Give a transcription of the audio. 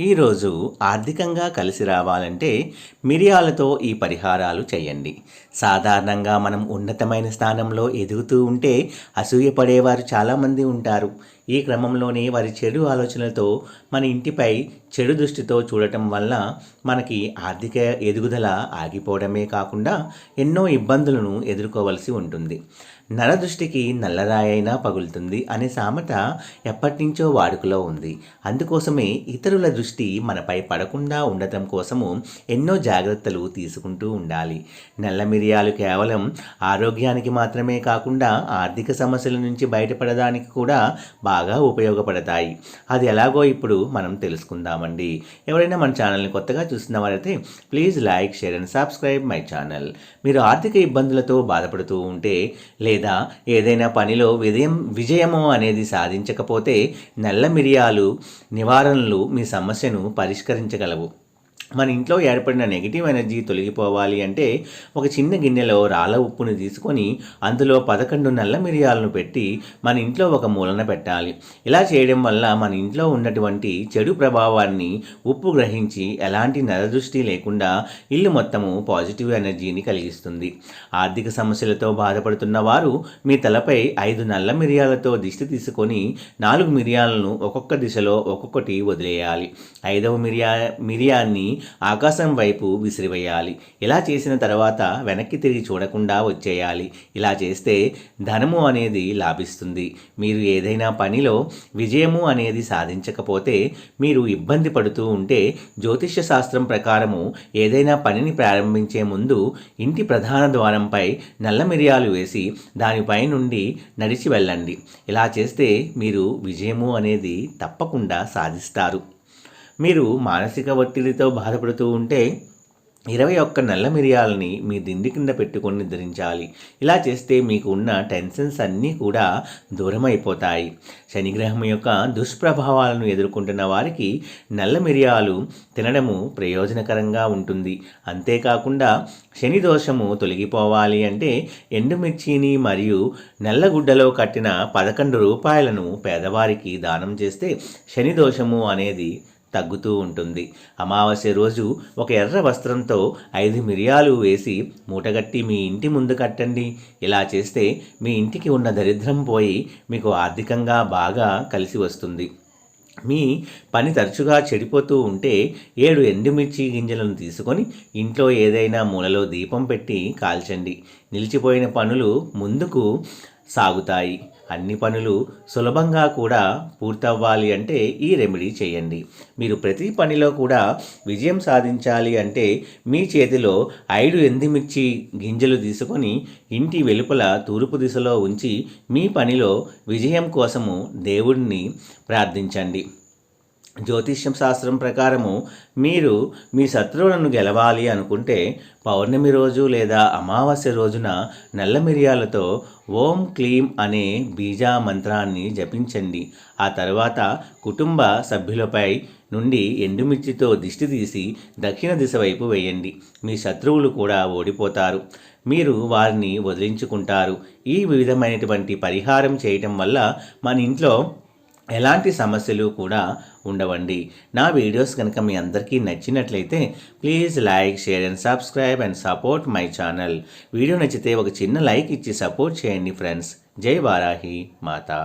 ఈరోజు ఆర్థికంగా కలిసి రావాలంటే మిరియాలతో ఈ పరిహారాలు చేయండి. సాధారణంగా మనం ఉన్నతమైన స్థానంలో ఎదుగుతూ ఉంటే అసూయపడేవారు చాలామంది ఉంటారు. ఈ క్రమంలోనే వారి చెడు ఆలోచనలతో మన ఇంటిపై చెడు దృష్టితో చూడటం వల్ల మనకి ఆర్థిక ఎదుగుదల ఆగిపోవడమే కాకుండా ఎన్నో ఇబ్బందులను ఎదుర్కోవలసి ఉంటుంది. నరదృష్టికి నల్లరాయైనా పగులుతుంది అనే సామెత ఎప్పటినుంచో వాడుకలో ఉంది. అందుకోసమే ఇతరుల దృష్టి దృష్టి మనపై పడకుండా ఉండటం కోసము ఎన్నో జాగ్రత్తలు తీసుకుంటూ ఉండాలి. నల్ల మిరియాలు కేవలం ఆరోగ్యానికి మాత్రమే కాకుండా ఆర్థిక సమస్యల నుంచి బయటపడడానికి కూడా బాగా ఉపయోగపడతాయి. అది ఎలాగో ఇప్పుడు మనం తెలుసుకుందామండి. ఎవరైనా మన ఛానల్ని కొత్తగా చూస్తున్న వారైతే please like share and subscribe my channel. మీరు ఆర్థిక ఇబ్బందులతో బాధపడుతూ ఉంటే లేదా ఏదైనా పనిలో విజయం విజయము అనేది సాధించకపోతే నల్ల మిరియాలు నివారణలు మీ సమస్య సమస్యను పరిష్కరించగలవు. మన ఇంట్లో ఏర్పడిన నెగిటివ్ ఎనర్జీ తొలగిపోవాలి అంటే ఒక చిన్న గిన్నెలో రాళ్ళ ఉప్పును తీసుకొని అందులో పదకొండు నల్ల మిరియాలను పెట్టి మన ఇంట్లో ఒక మూలన పెట్టాలి. ఇలా చేయడం వల్ల మన ఇంట్లో ఉన్నటువంటి చెడు ప్రభావాన్ని ఉప్పు గ్రహించి ఎలాంటి నరదృష్టి లేకుండా ఇల్లు మొత్తము పాజిటివ్ ఎనర్జీని కలిగిస్తుంది. ఆర్థిక సమస్యలతో బాధపడుతున్న వారు మీ తలపై ఐదు నల్ల మిరియాలతో దిష్టి తీసుకొని నాలుగు మిరియాలను ఒక్కొక్క దిశలో ఒక్కొక్కటి వదిలేయాలి. ఐదవ మిరియా మిరియాన్ని ఆకాశం వైపు విసిరివేయాలి. ఇలా చేసిన తర్వాత వెనక్కి తిరిగి చూడకుండా వచ్చేయాలి. ఇలా చేస్తే ధనము అనేది లాభిస్తుంది. మీరు ఏదైనా పనిలో విజయము అనేది సాధించకపోతే మీరు ఇబ్బంది పడుతూ ఉంటే జ్యోతిష్య శాస్త్రం ప్రకారము ఏదైనా పనిని ప్రారంభించే ముందు ఇంటి ప్రధాన ద్వారంపై నల్ల మిరియాలు వేసి దానిపై నుండి నడిచి వెళ్ళండి. ఇలా చేస్తే మీరు విజయము అనేది తప్పకుండా సాధిస్తారు. మీరు మానసిక ఒత్తిడితో బాధపడుతూ ఉంటే ఇరవై ఒక్క నల్ల మిరియాలని మీ దిండి కింద పెట్టుకొని నిద్రించాలి. ఇలా చేస్తే మీకు ఉన్న టెన్షన్స్ అన్నీ కూడా దూరం అయిపోతాయి శనిగ్రహం యొక్క దుష్ప్రభావాలను ఎదుర్కొంటున్న వారికి నల్ల మిరియాలు తినడము ప్రయోజనకరంగా ఉంటుంది. అంతేకాకుండా శని దోషము తొలగిపోవాలి అంటే ఎండుమిర్చిని మరియు నల్లగుడ్డలో కట్టిన పదకొండు రూపాయలను పేదవారికి దానం చేస్తే శని దోషము అనేది తగ్గుతూ ఉంటుంది. అమావాస్య రోజు ఒక ఎర్ర వస్త్రంతో ఐదు మిరియాలు వేసి మూటగట్టి మీ ఇంటి ముందు కట్టండి. ఇలా చేస్తే మీ ఇంటికి ఉన్న దరిద్రం పోయి మీకు ఆర్థికంగా బాగా కలిసి వస్తుంది. మీ పని తరచుగా చెడిపోతూ ఉంటే ఏడు ఎండుమిర్చి గింజలను తీసుకొని ఇంట్లో ఏదైనా మూలలో దీపం పెట్టి కాల్చండి. నిలిచిపోయిన పనులు ముందుకు సాగుతాయి. అన్ని పనులు సులభంగా కూడా పూర్తవ్వాలి అంటే ఈ రెమెడీ చేయండి. మీరు ప్రతి పనిలో కూడా విజయం సాధించాలి అంటే మీ చేతిలో ఐదు ఎందిమిర్చి గింజలు తీసుకొని ఇంటి వెలుపల తూర్పు దిశలో ఉంచి మీ పనిలో విజయం కోసము దేవుడిని ప్రార్థించండి. జ్యోతిష్యం శాస్త్రం ప్రకారము మీరు మీ శత్రువులను గెలవాలి అనుకుంటే పౌర్ణమి రోజు లేదా అమావాస్య రోజున నల్ల మిరియాలతో ఓం క్లీం అనే బీజా మంత్రాన్ని జపించండి. ఆ తర్వాత కుటుంబ సభ్యులపై నుండి ఎండుమిర్చితో దిష్టి తీసి దక్షిణ దిశ వైపు వేయండి. మీ శత్రువులు కూడా ఓడిపోతారు. మీరు వారిని వదిలించుకుంటారు. ఈ విధమైనటువంటి పరిహారం చేయటం వల్ల మన ఇంట్లో ఎలాంటి సమస్యలు కూడా ఉండవండి. నా వీడియోస్ కనుక మీ అందరికీ నచ్చినట్లయితే please like share and subscribe and support my channel. Video నచ్చితే ఒక చిన్న లైక్ ఇచ్చి సపోర్ట్ చేయండి ఫ్రెండ్స్. జై వారాహి మాతా.